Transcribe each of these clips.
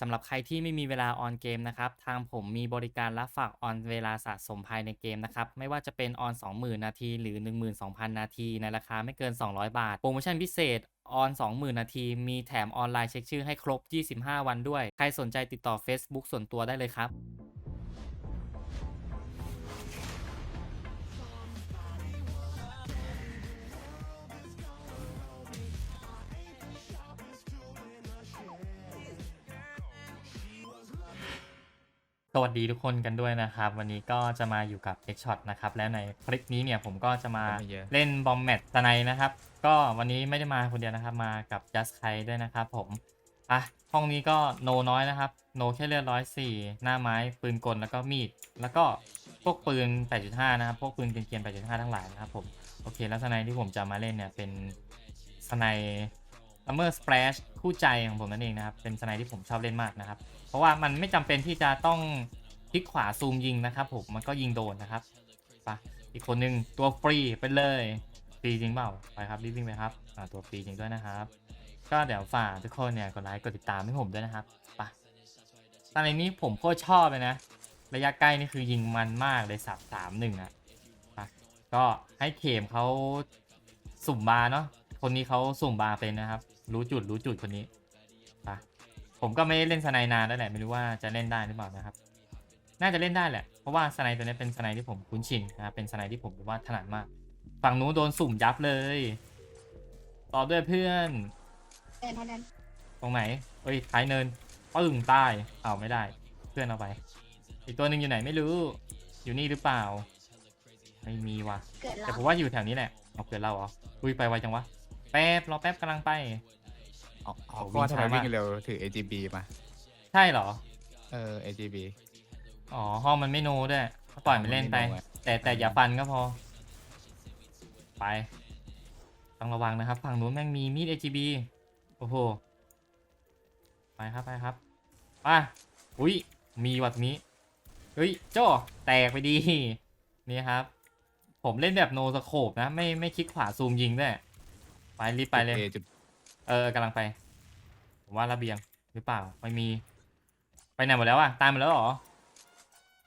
สำหรับใครที่ไม่มีเวลาออนเกมนะครับทางผมมีบริการรับฝากออนเวลาสะสมภายในเกมนะครับไม่ว่าจะเป็นออน20,000 นาที หรือ 12,000 นาที ในราคาไม่เกิน 200 บาท โปรโมชั่นพิเศษออน 20,000 นาที มีแถมออนไลน์เช็คชื่อให้ครบ 25 วันด้วย ใครสนใจติดต่อ Facebook ส่วนตัวได้เลยครับ สวัสดีทุกคนกันด้วยนะครับ วันนี้ก็จะมาอยู่กับ X Shot นะครับและในคลิปนี้เนี่ยผมก็จะมาไม่เยอะเล่นบอมแมตตะไนนะครับ ก็วันนี้ไม่ได้มาคนเดียวนะครับ มากับ Just k ด้วยนะครับผมอะห้องนี้ก็โนน้อยนะครับ โนแค่เลือดร้อยสี่หน้าไม้ปืนกลแล้วก็มีด แล้วก็พวกปืน 8.5 นะครับ พวกปืนเกรียนๆ8.5 ทั้งหลายนะครับผมโอเค แล้วสไนที่ผมจะมาเล่นเนี่ยเป็นสไน Summer Splash คู่ใจของผมนั่นเองนะครับ เป็นสไนที่ผมชอบเล่นมากนะครับ เพราะว่ามันไม่จำเป็นที่จะต้องคลิกขวาซูมยิงนะครับผม มันก็ยิงโดนนะครับไปะอีกคนหนึ่งตัวฟรีไปเลย ฟรีจริงเปล่า ไปครับรีบวิ่งไปครับอ่าตัวฟรีจริงด้วยนะครับ ก็เดี๋ยวฝากทุกคนเนี่ยกดไลค์กดติดตามให้ผมด้วยนะครับไปะตอนนี้ผมโคตรชอบเลยนะ ระยะใกล้นี่คือยิงมันมากเลยสับสามหนึ่งอะปะก็ให้เขมเขาสุ่มบาเนาะคนนี้เขาสุ่มบาเป็นนะครับ รู้จุดรู้จุดคนนี้ไปะผมก็ไม่ได้เล่นสไนนานแล้วแหละไม่รู้ว่าจะเล่นได้หรือเปล่านะครับ น่าจะเล่นได้แหละ เพราะว่าสไนตัวนี้เป็นสไนที่ผมคุ้นชินนะครับเป็นสไนที่ผมรู้ว่าถนัดมาก ฝั่งนู้นโดนสุ่มยับเลยต่อด้วยเพื่อนเดินเท่านั้นตรงไหนเอ้ยท้ายเนินปึ้งใต้เอาไม่ได้ เพื่อนเอาไป อีกตัวหนึ่งอยู่ไหนไม่รู้ อยู่นี่หรือเปล่า ไม่มีว่ะ เกิดแต่เราผมว่าอยู่แถวนี้แหละเอาเกิดเราเหรออุ้ยไปไวจังวะ แป๊บรอแป๊บกำลังไป อ๋อเอาเพราะว่าวิ่ทำงไมช้ามากวิ่งเร็วถือ AGB มาใช่เหรอ เออ AGB อ๋อ ห้องมันไม่โนด้วยก็ปล่อยมันเล่นไปห้องมันไม่โนอะ แต่แต่อย่าฟันก็พอ ไป ต้องระวังนะครับ ฝั่งนู้นแม่งมีมีด AGB โอ้โห ไปครับไปครับมาอุ้ย มีวัดนี้ เฮ้ยโจ้แตกไปดี นี่ครับ ผมเล่นแบบโนสโคปนะ ไม่ไม่คลิกขวาซูมยิงด้วย ไปรีบไปเลยจุด A จุด เออกำลังไป ผมว่าระเบียงหรือเปล่า ไม่มี ไปไหนหมดแล้วอะตายหมดแล้วเหรอ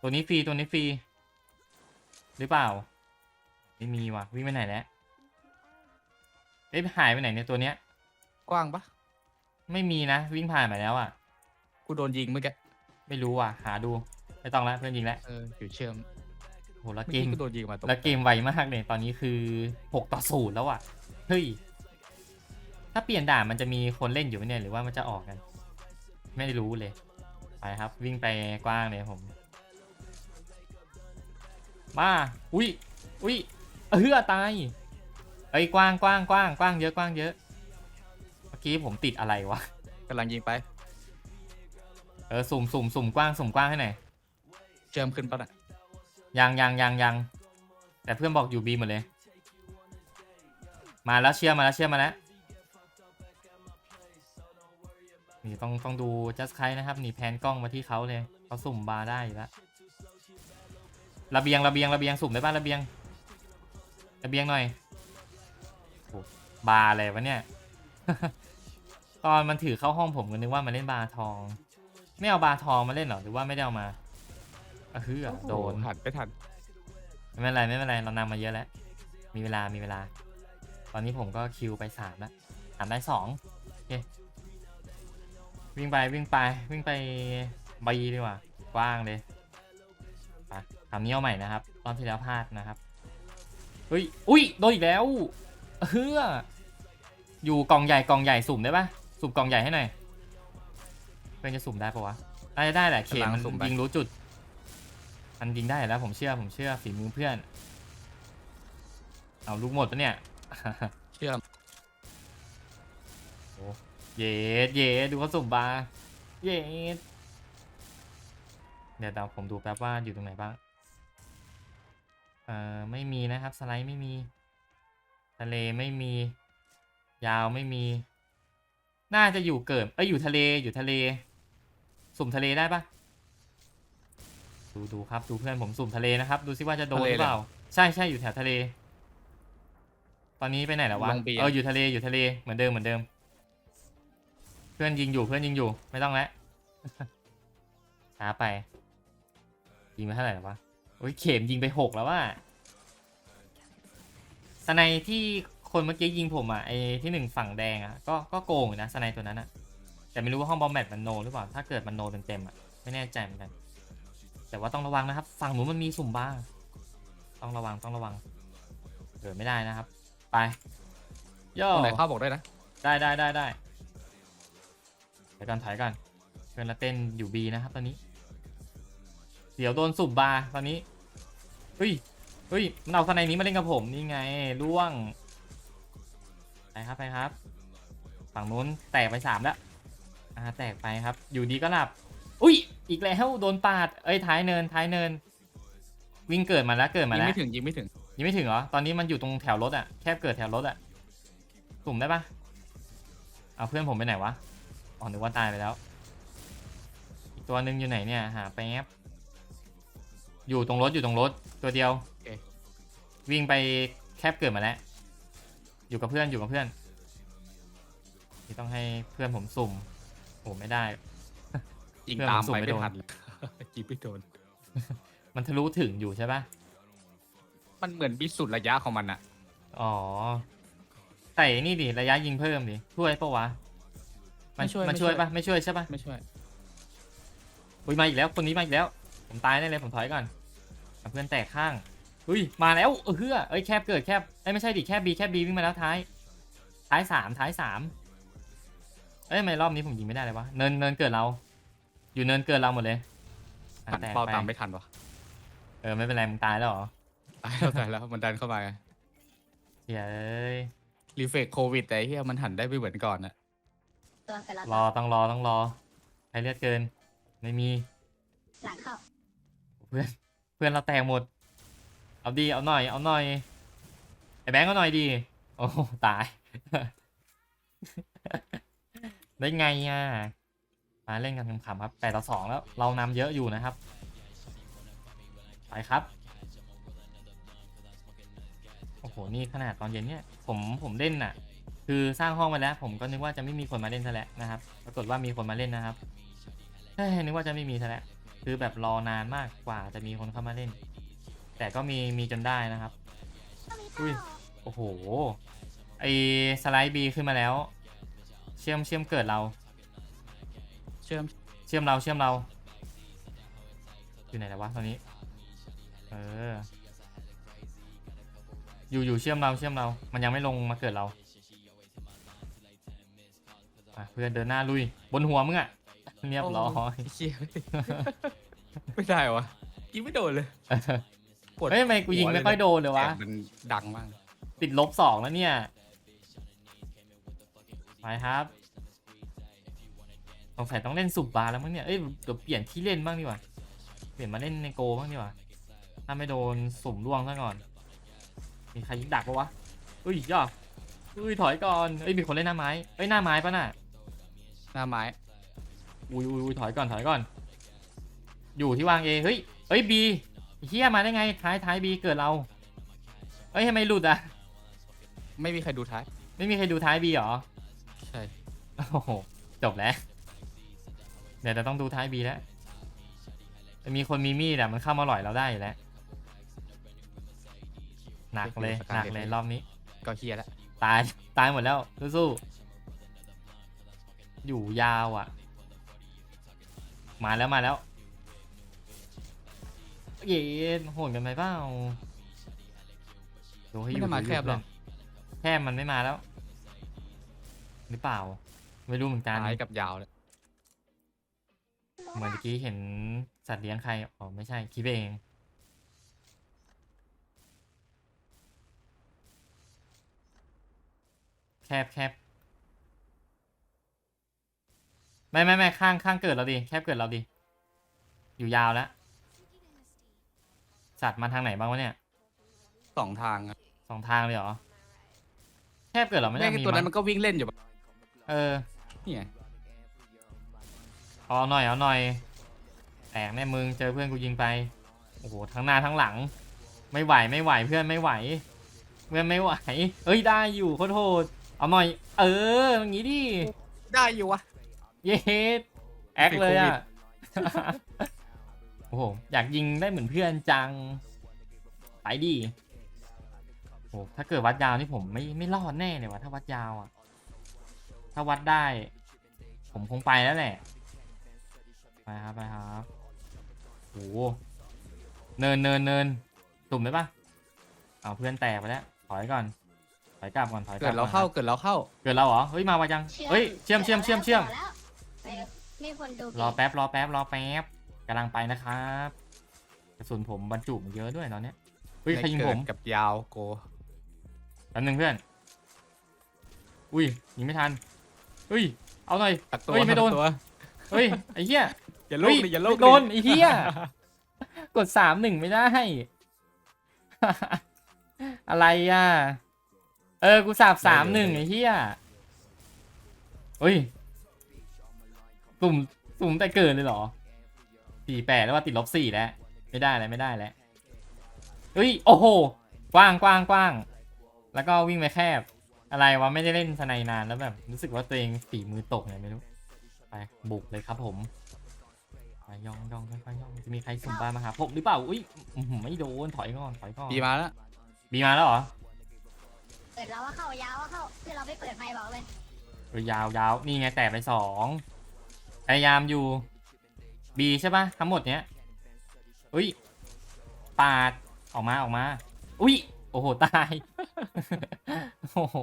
ตัวนี้ฟรีตัวนี้ฟรีหรือเปล่า ไม่มีว่ะวิ่งไปไหนแล้วเอ๊ะหายไปไหนเนี่ยตัวเนี้ย กว้างปะไม่มีนะวิ่งผ่านมาแล้วอะกูโดนยิงเมื่อกี้ไม่รู้ว่ะ หาดูไม่ต้องแล้วเพื่อนยิงแล้วเอออยู่เชื่อมโหแล้วเมื่อเกกี้มกูโดนยิงมาตรงแล้วเกมไวมากเลยตอนนี้คือหกต่อศูนย์แล้วอะเฮ้ย ถ้าเปลี่ยนด่านมันจะมีคนเล่นอยู่ไหมเนี่ยหรือว่ามันจะออกกัน ไม่ได้รู้เลย ไปครับ วิ่งไปกว้างเลยผมมาอุ้ยอุ้ยเฮือตายเอ้ยกว้างกว้างกว้างกว้างเยอะกว้างเยอะเมื่อกี้ผมติดอะไรวะกำลังยิงไป เออสุ่มสุ่มสุ่มกว้างสุ่มกว้างให้หน่อยเชื่อมขึ้นปะน่ะยังยังยังยังแต่เพื่อนบอกอยู่บีหมดเลย มาแล้วเชื่อมาแล้วเชื่อมาแล้ว นี่ต้องต้องดูจัสไคนะครับนี่แพนกล้องมาที่เขาเลยเขาสุ่มบาร์ได้อยู่แล้วระเบียงระเบียงระเบียงสุ่มได้บ้านระเบียงระเบียงหน่อยโอ้บาร์อะไรวะเนี่ย ตอนมันถือเข้าห้องผมก็นึกว่ามันเล่นบาร์ทอง ไม่เอาบาร์ทองมาเล่นเหรอหรือว่าไม่ได้เอามาอะคืออะโดนหันไปทันไม่เป็นไรไม่เป็นไรเรานำมาเยอะแล้วมีเวลามีเวลา ตอนนี้ผมก็คิวไปสามแล้วสามได้สองโอเค วิ่งไปวิ่งไปวิ่งไปบีดีกว่า กว้างเลยไปทำนี้เอาใหม่นะครับตอนที่แล้วพลาดนะครับเฮ้ยอุ้ยโดนอีกแล้วเฮ้ออยู่กล่องใหญ่กล่องใหญ่สุ่มได้ปะสุ่มกล่องใหญ่ให้หน่อยเพื่อนจะสุ่มได้ปะวะน่าจะได้แหละเขมมันยิงรู้จุดมันยิงได้อยู่แล้วผมเชื่อผมเชื่อฝีมือเพื่อน เอาลูกหมดปะเนี่ย เชื่อม เย็ดเย็ดดูเขาสุ่มบาร์เย็ดเดี๋ยวเดี๋ยวผมดูแป๊บว่าอยู่ตรงไหนบ้าง เอ่อ ไม่มีนะครับ สไลด์ไม่มี ทะเลไม่มี ยาวไม่มี น่าจะอยู่เกิดเอ้ยอยู่ทะเลอยู่ทะเล สุ่มทะเลได้ปะดูดูครับ ดูเพื่อนผมสุ่มทะเลนะครับ ดูซิว่าจะโดนหรือเปล่า ใช่ใช่อยู่แถวทะเล ตอนนี้ไปไหนแล้ววะลงเบียร์เอออยู่ทะเลอยู่ทะเลเหมือนเดิมเหมือนเดิมเพื่อนยิงอยู่เพื่อนยิงอยู่ไม่ต้องแล้วช้าไป ยิงไปเท่าไหร่แล้ววะโอ้ยเข็มยิงไปหกแล้วว่าสไนที่คนเมื่อกี้ยิงผมอะไอที่หนึ่งฝั่งแดงอะก็ก็โกงอยู่นะสไนตัวนั้นอะแต่ไม่รู้ว่าห้องบอมแบทมันโนหรือเปล่าถ้าเกิดมันโนเต็มๆอะไม่แน่ใจเหมือนกัน แต่ว่าต้องระวังนะครับ ฝั่งหนูนมันมีสุ่มบ้าง ต้องระวังต้องระวังเกิดไม่ได้นะครับ ไปโย่ตรงไหนเข้าบอกด้วยนะ ได้ได้ได้ได้ เดี๋ยวกันถอยกันเพื่อนละเต้นอยู่บีนะครับตอนนี้ เดี๋ยวโดนสุ่มบาร์ตอนนี้เฮ้ยเฮ้ยมันเอาสไนนี้มาเล่นกับผมนี่ไงล่วงไปครับไปครับ ฝั่งนู้นแตกไปสามแล้วอ่าแตกไปครับ อยู่ดีก็หลับ อุ้ย อีกแล้วโดนปาด เอ้ยท้ายเนินท้ายเนิน วิ่งเกิดมาแล้วเกิดมายิงแล้ว ไม่ถึงยิงไม่ถึงยังไม่ถึงเหรอ ตอนนี้มันอยู่ตรงแถวรถอะแคบเกิดแถวรถอะสุ่มได้ปะเอาเพื่อนผมไปไหนวะ อ๋อนึกว่าตายไปแล้ว อีกตัวหนึ่งอยู่ไหนเนี่ย หาแป๊บ อยู่ตรงรถอยู่ตรงรถตัวเดียววิ่งไปแคบเกิดมาแล้ว อยู่กับเพื่อนอยู่กับเพื่อนที่ต้องให้เพื่อนผมสุ่มโอ้ไม่ได้ ยิงเพื่อนตามผมส่งไปไม่ไม่โดนทันเลยยิงไม่โดน มันทะลุถึงอยู่ใช่ปะมันเหมือนมีสุดระยะของมันอะอ๋อ ใส่นี่ดิระยะยิงเพิ่มดิช่วยปะวะ มันมันช่วย ปะไม่ช่วยใช่ปะไม่ช่วย อุ้ยมาอีกแล้วคนนี้มาอีกแล้ว ผมตายแน่เลยผมถอยก่อนเอาเพื่อนแตกข้างอุ้ยมาแล้วเออเฮือเอ้ยแคบเกิดแคบเอ้ยไม่ใช่ดิแคบบีแคบบีวิ่งมาแล้วท้าย ท้ายสามท้ายสามเอ้ยทำไมรอบนี้ผมยิงไม่ได้เลยวะเนินเนินเกิดเรา อยู่เนินเกิดเราหมดเลยอะหันแตกเป้าไปตามไม่ทันวะเออไม่เป็นไรมึงตายแล้วเหรอตายแล้วตายแล้วมันดันเข้ามาไงเฮ้ยเอ้ยรีเฟกโควิดแต่ไอ้เฮียมันหันได้ไม่เหมือนก่อนอะ ตัวแต่ละรอต้องรอต้องรอใครเลือดเกิน ไม่มีหลังเข้าเพื่อนเพื่อนเราแตกหมด เอาดีเอาหน่อย เอาหน่อยไอ้แบงก์เอาหน่อยดีโอ้โหตาย ได้ไงอะมาเล่นกันขำๆครับแปดต่อสองแล้วเรานำเยอะอยู่นะครับ ไปครับโอ้โหนี่ขนาดตอนเย็นเนี่ยผมผมเล่นน่ะ คือสร้างห้องมาแล้ว ผมก็นึกว่าจะไม่มีคนมาเล่นซะแล้วนะครับ ปรากฏว่ามีคนมาเล่นนะครับเฮ้ยนึกว่าจะไม่มีซะแล้วคือแบบรอนานมากกว่าจะมีคนเข้ามาเล่น แต่ก็มีมีจนได้นะครับ อุ้ย โอ้โห ไอสไลด์บีขึ้นมาแล้ว เชื่อมเชื่อมเกิดเรา เชื่อมเชื่อมเราเชื่อมเรา อยู่ไหนแล้ววะตอนนี้ เออ อยู่อยู่เชื่อมเราเชื่อมเรา มันยังไม่ลงมาเกิดเรา อะเพื่อนเดินหน้าลุย บนหัวมึงอะเรียบร้อยไอ้เชี่ยไม่ได้วะยิงไม่โดนเลยปวดเฮ้ยทำไมกูยิงไม่ค่อยโดนเลยวะแสงมันดังมากติดลบสองแล้วเนี่ย ไปครับสงสัยต้องเล่นสุบบาร์แล้วมั้งเนี่ย เอ้ยเดี๋ยวเปลี่ยนที่เล่นบ้างดีกว่า เปลี่ยนมาเล่นในโกบ้างดีกว่า ถ้าไม่โดนสุ่มล่วงซะก่อน มีใครยิงดักปะวะ อุ้ยย่ออุ้ยถอยก่อน เอ้ยมีคนเล่นหน้าไม้ เอ้ยหน้าไม้ปะน่ะ หน้าไม้อุ้ยอุ้ยอุ้ยถอยก่อนถอยก่อน อยู่ที่วางเอเฮ้ยเอ้ยบีเฮียมาได้ไงท้ายท้ายบีเกิดเราเอ้ยทำไมหลุดอะไม่มีใครดูท้าย ไม่มีใครดูท้ายบีเหรอใช่โอ้โหจบแล้ว เดี๋ยวเราต้องดูท้ายบีแล้วจะมีคนมีมีดอะมันเข้ามาหล่อยเราได้อยู่แล้วหนักเลยหนักเลยรอบนี้ก็เคลียร์แล้วตายตายหมดแล้วสู้ๆ อยู่ยาวอะ มาแล้วมาแล้วเย็นโหดกันไปเปล่าดูให้ไม่อยู่ได้มาดูแคบหรอก แคบมันไม่มาแล้ว หรือเปล่า ไม่รู้เหมือนกันท้ายกับยาวเลยเหมือนเมื่อกี้เห็นสัตว์เลี้ยงใคร อ๋อ ไม่ใช่คิดไปเอง แคบแคบ ไม่ไม่ไม่ข้างข้างเกิดเราดิแคบเกิดเราดิอยู่ยาวแล้วสัตว์มาทางไหนบ้างวะเนี่ยสองทางอะสองทางเลยเหรอแคบเกิดเราไม่ได้แม่งมีตัวนั้นมั้มังนก็วิ่งเล่นอยู่ปะเออเนี่ยเอาหน่อยเอาหน่อยแตกแน่มึงเจอเพื่อนกูยิงไปโอ้โหทั้งหน้าทั้งหลัง ไม่ไหวไม่ไหวเพื่อนไม่ไหว เพื่อนไม่ไหว เอ้ยได้อยู่โคตรโหดเอาหน่อย เอออย่างงี้ดิได้อยู่วะ เย็ดแอคเลยอะ โอ้โห อยากยิงได้เหมือนเพื่อนจัง ไปดีโอ้ถ้าเกิดวัดยาวนี่ผมไม่ไม่รอดแน่เลยว่ะถ้าวัดยาวอะ ถ้าวัดได้ ผมคงไปแล้วแหละ ไปครับไปครับโอ้โหเนินเนินเนินตุ่มได้ปะเอาเพื่อนแตกไปแล้ว ถอยก่อน ถอยกลับก่อน ถอยกลับเกิดเราเข้าก่อนเกิดเราเข้าครับเกิดเราเหรอ เฮ้ย มาว่ายัง เฮ้ย เชื่อมเชื่อมเชื่อมเชื่อมแล้วเออ มีคนดูรอแป๊บรอแป๊บรอแป๊บกำลังไปนะครับกระสุนผมบรรจุมาเยอะด้วยตอนเนี้ยเฮ้ยใครยิงผมในเกิดกับยาวโกแป๊บนึงเพื่อน อุ้ยยิงไม่ทันเฮ้ยเอาหน่อยตักตัวเฮ้ยไม่โดนตักตัวเฮ้ยไอ้เหี้ยอย่าโลกเฮ้ยดิอย่าโลกไม่โดนไอ้เหี้ยกดสามหนึ่งไม่ได้อะไรอะ เออ กูสาบสามหนึ่งไอ้เหี้ยเฮ้ย สุ่มสุ่มแต่เกินเลยเหรอสี่แปดแล้วว่าติดลบสี่แล้ว ไม่ได้แล้วไม่ได้แล้วเฮ้ยโอ้โหกว้างกว้างกว้าง แล้วก็วิ่งไปแคบ อะไรวะไม่ได้เล่นสไนนานแล้วแบบรู้สึกว่าตัวเองฝีมือตกไงไม่รู้ไปบุกเลยครับผมไปย่องย่องค่อยๆย่องจะมีใครสุ่มบ้านมาหาผมหรือเปล่าอุ้ยอื้อหือไม่โดนถอยก่อนถอยก่อนปีมาแล้วบีมาแล้วเหรอเปิดเราว่าเข้ายาวว่าเข้าที่เราไม่เปิดไมค์บอกเลยเออยาวยาวนี่ไงแตกไปสอง พยายามอยู่บีใช่ปะทั้งหมดเนี้ยอุ้ยปาดออกมาออกมา อุ้ยโอ้โหตายโอ้โห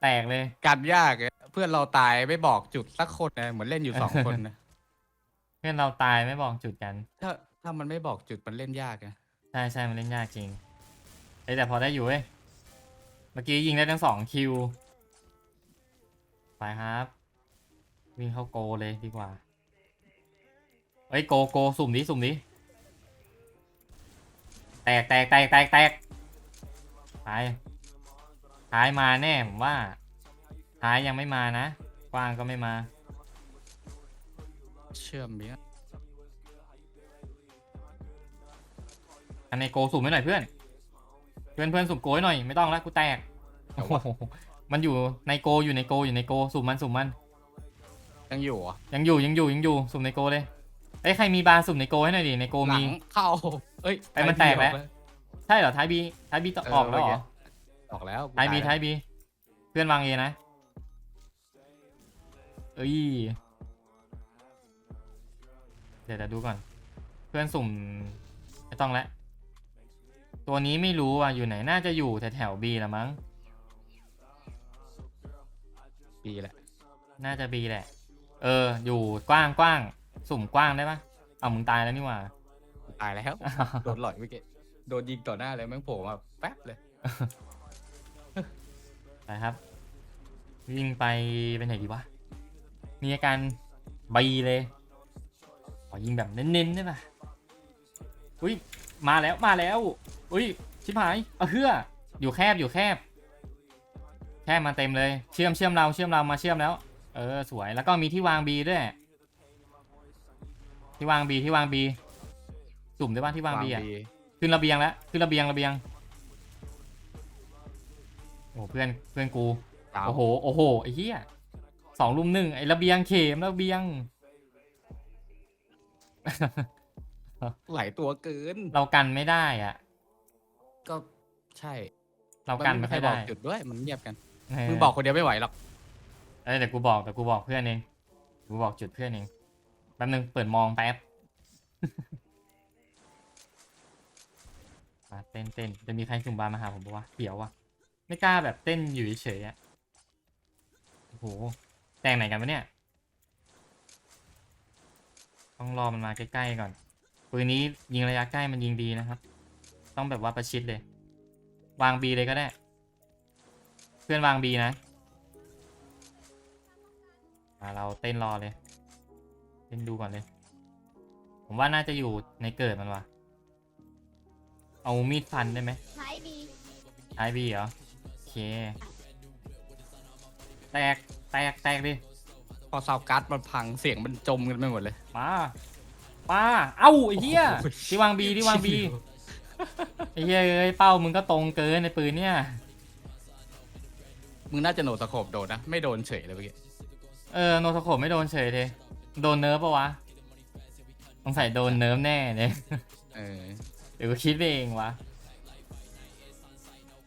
แตกเลยการยากอะเพื่อนเราตายไม่บอกจุดสักคนนะเหมือนเล่นอยู่สองคนนะ เพื่อนเราตายไม่บอกจุดกัน ถ้าถ้ามันไม่บอกจุดมันเล่นยากนะใช่ใช่มันเล่นยากจริงเอ้ยแต่พอได้อยู่เว้ย เมื่อกี้ยิงได้ทั้งสองคิว ไปครับ วิ่งเข้าโกเลยดีกว่าเฮ้ยโกโกสุ่มดิสุ่มดิแตกแตกแตกแตกแตกไปท้ายมาแน่ผมว่า ท้ายยังไม่มานะกว้างก็ไม่มา เชื่อมเนี้ยอันในโกสุ่มให้หน่อยเพื่อน เพื่อนเพื่อนสุ่มโกให้หน่อยไม่ต้องแล้วกูแตกโอ้โหมันอยู่ในโกอยู่ในโกอยู่ในโกสุ่มมันสุ่มมัน ยังอยู่เหรอะยังอยู่ยังอยู่ยังอยู่สุ่มในโกเลยเอ้ยใครมีบาร์สุ่มในโกให้หน่อยดิในโกหลัมี งเข้าเอ้ยไอ้มันแตกแล้ว ใช่เหรอท้ายบีท้ายบีต่อเออออกแล้วเหรเมื่อกี้อออกแล้วท้ายบีแล้วท้ายบีเพื่อนวางเอนะเอ้ยเดี๋ยวเดี๋ยวดูก่อน เพื่อนสุ่มไม่ต้องแล้วตัวนี้ไม่รู้อะอยู่ไหนน่าจะอยู่แถวแถวบีละมั้ง ปีแหละน่าจะบีแหละ เออ อยู่กว้างกว้างสุ่มกว้างได้ปะเอามึงตายแล้วนี่หว่า ตายแล้ว โดนหลอยเมื่อกี้โดนยิงต่อหน้าเลยแม่งโผล่มาแป๊บเลย ไปครับ วิ่งไปไปไหนดีวะ มีอาการบีเลยขอยิงแบบเน้นๆได้ปะอุ้ยมาแล้วมาแล้วอุ้ยชิบหายเอาเฮืออยู่แคบอยู่แคบ แคบมาเต็มเลย เชื่อมเชื่อมเราเชื่อมเรามาเชื่อมแล้ว เออสวยแล้วก็มีที่วางบีด้วย ที่วางบีที่วางบีสุ่มได้ป่ะที่วางบีอะขึ้นระเบียงแล้วขึ้นระเบียงระเบียงโอ้เพื่อนเพื่อนกูดาวโอ้โหโอ้โหไอ้เหี้ยสองลุมหนึ่งไอ้ระเบียงเข็มระเบียงไหลตัวเกิน เรากันไม่ได้อะ ก็ใช่ เรากันไม่ใคค่รอยบอได้กจุดด้วย มันเงียบกันเออมึงบอกคนเดียวไม่ไหวหรอก เอ้ยเดี๋ยวกูบอกเดี๋ยวกูบอกเพื่อนเองกูบอกจุดเพื่อนเองแป๊บนึงเปิดมองแป๊บมาเต้นเต้นจะมีใครสุ่มบาร์มาหาผมปะวะเดี๋ยววะไม่กล้าแบบเต้นอยู่เฉยๆอะโอ้โหแต่งไหนกันวะเนี่ย ต้องรอมันมาใกล้ๆก่อนปืนนี้ยิงระยะใกล้มันยิงดีนะครับ ต้องแบบว่าประชิดเลย วางบีเลยก็ได้ เพื่อนวางบีนะ มาเราเต้นรอเลย เต้นดูก่อนเลย ผมว่าน่าจะอยู่ในเกิดมันวะเอามีดฟันได้ไหมใช้บีใช้บีเหรอโอเค แตก แตก แตกดิ พอซาวการ์ดมันพังเสียงมันจมกันไปหมดเลย มามาเอ้าไอ้เหี้ยโอ้โหที่วางบีที่วางบีไอ้เหี้ยเอ้ยเป้ามึงก็ตรงเกินในปืนเนี่ย มึงน่าจะโนตะโขบโดนนะ ไม่โดนเฉยเลยเมื่อกี้ เออโนสโคปไม่โดนเฉยเลยโดนเนิร์ฟปะวะสงสัยโดนเนิร์ฟแน่เลยเออเดี๋ยวก็คิดไปเองวะ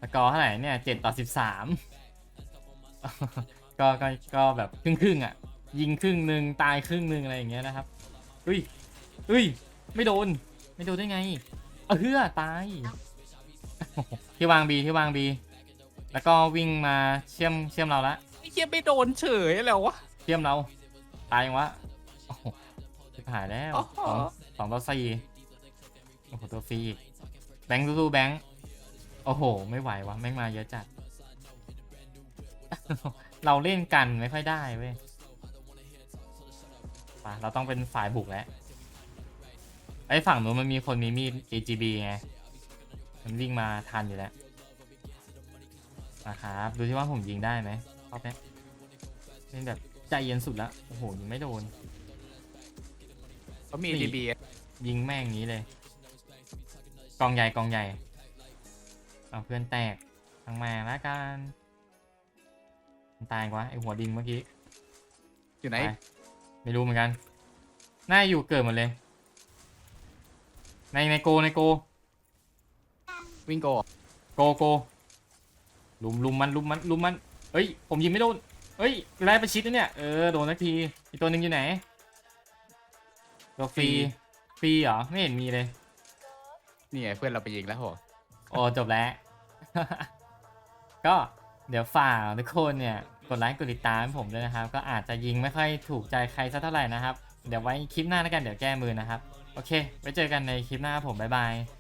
สกอร์เท่าไหร่เนี่ยเจ็ดต่อสิบสามก็ก็ก็แบบครึ่งครึ่งๆอะ ยิงครึ่งหนึ่งตายครึ่งหนึ่งอะไรอย่างเงี้ยนะครับอุ้ยอุ้ย ไม่โดน ไม่โดนได้ไงเออเฮือตายที่วางบีที่วางบีแล้วก็วิ่งมาเชื่อมเชื่อมเราละไอ้เหี้ยไม่โดนเฉยแล้ววะ เชื่อมเรา ตายยังวะโอ้โหชิบหายแล้วอ๋อสองสองต่อสี่โอ้โหตัวฟรีอีกแบงค์สู้ๆแบงค์โอ้โห ไม่ไหววะแม่งมาเยอะจัด เราเล่นกันไม่ค่อยได้เว้ยไปเราต้องเป็นฝ่ายบุกแล้วไอ้ฝั่งนู้นมันมีคนมีมีด AGB ไง มันวิ่งมาทันอยู่แล้วนะครับ ดูที่ว่าผมยิงได้ไหมรอบเนี้ยเป็นแบบ ใจเย็นสุดแล้วโอ้โหยิงไม่โดน เขามี นี่ดีบียิงแม่งอย่างนี้เลย กองใหญ่กองใหญ่ เอาเพื่อนแตกทางมาแล้วกันมันตายกว่าไอหัวดิงเมื่อกี้อยู่ไหน ไปไม่รู้เหมือนกัน น่าอยู่เกิดหมดเลย ในในโกในโก วิ่งโก โกโกลุมลุมมันลุมมันลุมมันเฮ้ย ผมยิงไม่โดน เฮ้ยไล่ประชิดนะเนี่ย เออ โดนสักที อีกตัวหนึ่งอยู่ไหน ตัวฟรี ฟรีเหรอ ไม่เห็นมีเลย นี่ไงเพื่อนเราไปยิงแล้วโหโอ้จบแล้ว ก็เดี๋ยวฝากทุกคนเนี่ย กดไลค์กดติดตามให้ผมด้วยนะครับ ก็อาจจะยิงไม่ค่อยถูกใจใครสักเท่าไหร่นะครับ เดี๋ยวไว้คลิปหน้าแล้วกันเดี๋ยวแก้มือนะครับ โอเค ไว้เจอกันในคลิปหน้าครับผมบ๊ายบาย